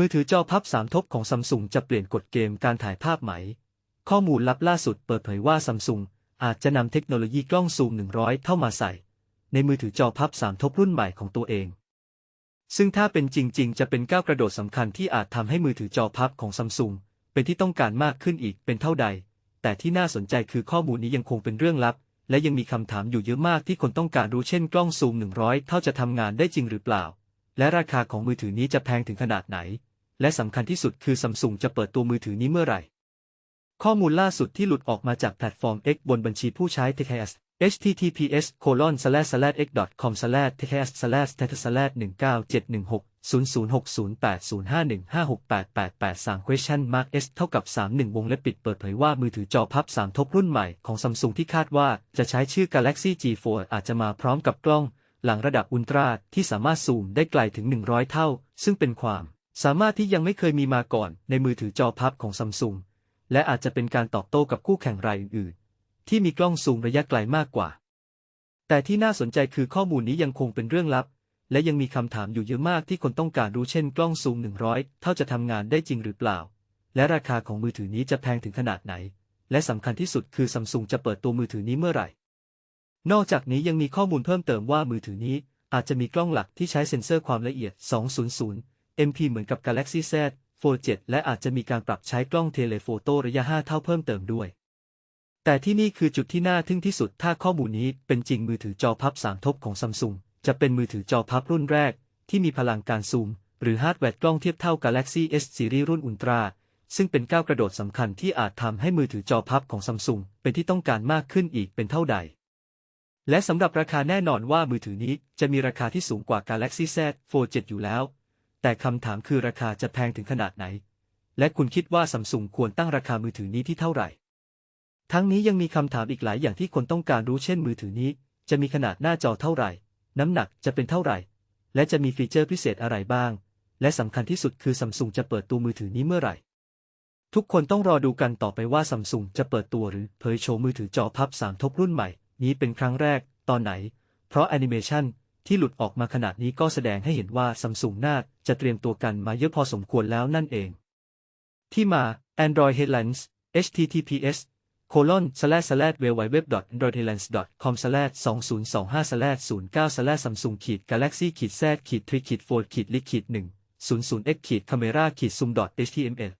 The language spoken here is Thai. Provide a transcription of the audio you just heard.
มือถือจอพับสามทบของซัมซุงจะเปลี่ยนกฎเกมการถ่ายภาพไหม ข้อมูลลับล่าสุดเปิดเผยว่าซัมซุงอาจจะนำเทคโนโลยีกล้องซูม 100 เข้ามาใส่ ในมือถือจอพับสามทบรุ่นใหม่ของตัวเอง ซึ่งถ้าเป็นจริง ๆ จะเป็นก้าวกระโดดสำคัญที่อาจทำให้มือถือจอพับของซัมซุงเป็นที่ต้องการมากขึ้นอีกเป็นเท่าใด แต่ที่น่าสนใจคือข้อมูลนี้ยังคงเป็นเรื่องลับ และยังมีคำถามอยู่เยอะมากที่คนต้องการรู้เช่นกล้องซูม 100 เท่าจะทำงานได้จริงหรือเปล่า และราคาของมือถือนี้จะแพงถึงขนาดไหน และสำคัญที่สุดคือซัมซุงจะเปิดตัวมือถือนี้เมื่อไหร่ ข้อมูลล่าสุดที่หลุดออกมาจากแพลตฟอร์ม X บนบัญชีผู้ใช้ TKS https colon slash slash x com slash tks slash status slash 19716 00608051568883 question mark s เท่ากับ 31 วงเล็บปิดเปิดเผยว่ามือถือจอพับ 3 ทบรุ่นใหม่ของซัมซุงที่คาดว่าจะใช้ชื่อ Galaxy G4 อาจจะมาพร้อมกับกล้อง หลังระดับอุลตร้าที่สามารถซูมได้ไกลถึง 100 เท่า ซึ่งเป็นความ สามารถที่ยังไม่เคยมีมาก่อนในมือถือจอพับของซัมซุงและอาจจะเป็นการตอบโต้กับคู่แข่งรายอื่นๆ ที่มีกล้องซูมระยะไกลมากกว่า แต่ที่น่าสนใจคือข้อมูลนี้ยังคงเป็นเรื่องลับ และยังมีคำถามอยู่เยอะมากที่คนต้องการรู้เช่นกล้องซูม 100 เท่าจะทำงานได้จริงหรือเปล่า และราคาของมือถือนี้จะแพงถึงขนาดไหน และสำคัญที่สุดคือซัมซุงจะเปิดตัวมือถือนี้เมื่อไหร่ นอกจากนี้ยังมีข้อมูลเพิ่มเติมว่ามือถือนี้อาจจะมีกล้องหลักที่ใช้เซ็นเซอร์ความละเอียด 200 MP เหมือนกับ Galaxy Z Fold 7 และอาจจะมีการปรับใช้กล้องเทเลโฟโต้ระยะ 5 เท่าเพิ่มเติมด้วย แต่ที่นี่คือจุดที่น่าทึ่งที่สุดถ้าข้อมูลนี้เป็นจริงมือถือจอพับสามทบของซัมซุงจะเป็นมือถือจอพับรุ่นแรก ที่มีพลังการซูม หรือฮาร์ดแวร์กล้องเทียบเท่า Galaxy S Series รุ่นอุลตราซึ่งเป็นก้าวกระโดดสำคัญที่อาจทำให้มือถือจอพับของซัมซุงเป็นที่ต้องการมากขึ้นอีกเป็นเท่าใด และสำหรับราคาแน่นอนว่ามือถือนี้จะมีราคาที่สูงกว่า Galaxy Z Fold 7 อยู่แล้ว แต่คำถามคือราคาจะแพงถึงขนาดไหน และคุณคิดว่าซัมซุงควรตั้งราคามือถือนี้ที่เท่าไหร่ ทั้งนี้ยังมีคำถามอีกหลายอย่างที่คนต้องการรู้เช่นมือถือนี้ จะมีขนาดหน้าจอเท่าไหร่ น้ำหนักจะเป็นเท่าไหร่ และจะมีฟีเจอร์พิเศษอะไรบ้าง และสำคัญที่สุดคือซัมซุงจะเปิดตัวมือถือนี้เมื่อไหร่ ทุกคนต้องรอดูกันต่อไปว่าซัมซุงจะเปิดตัวหรือเผยโชว์มือถือจอพับ3ทบรุ่นใหม่ นี้เป็นครั้งแรก ตอนไหน เพราะแอนิเมชัน ที่หลุดออกมาขนาดนี้ก็แสดงให้เห็นว่าซัมซุงน่าจะเตรียมตัวกันมาเยอะพอสมควรแล้วนั่นเอง ที่มา Android Headlines https colon slash slash www.androidheadlines.com slash 2025 slash 09 slash samsung ขีด galaxy ขีด z ขีด3ขีด4ขีด lit ขีด1 00x ขีด camera ขีด zoom html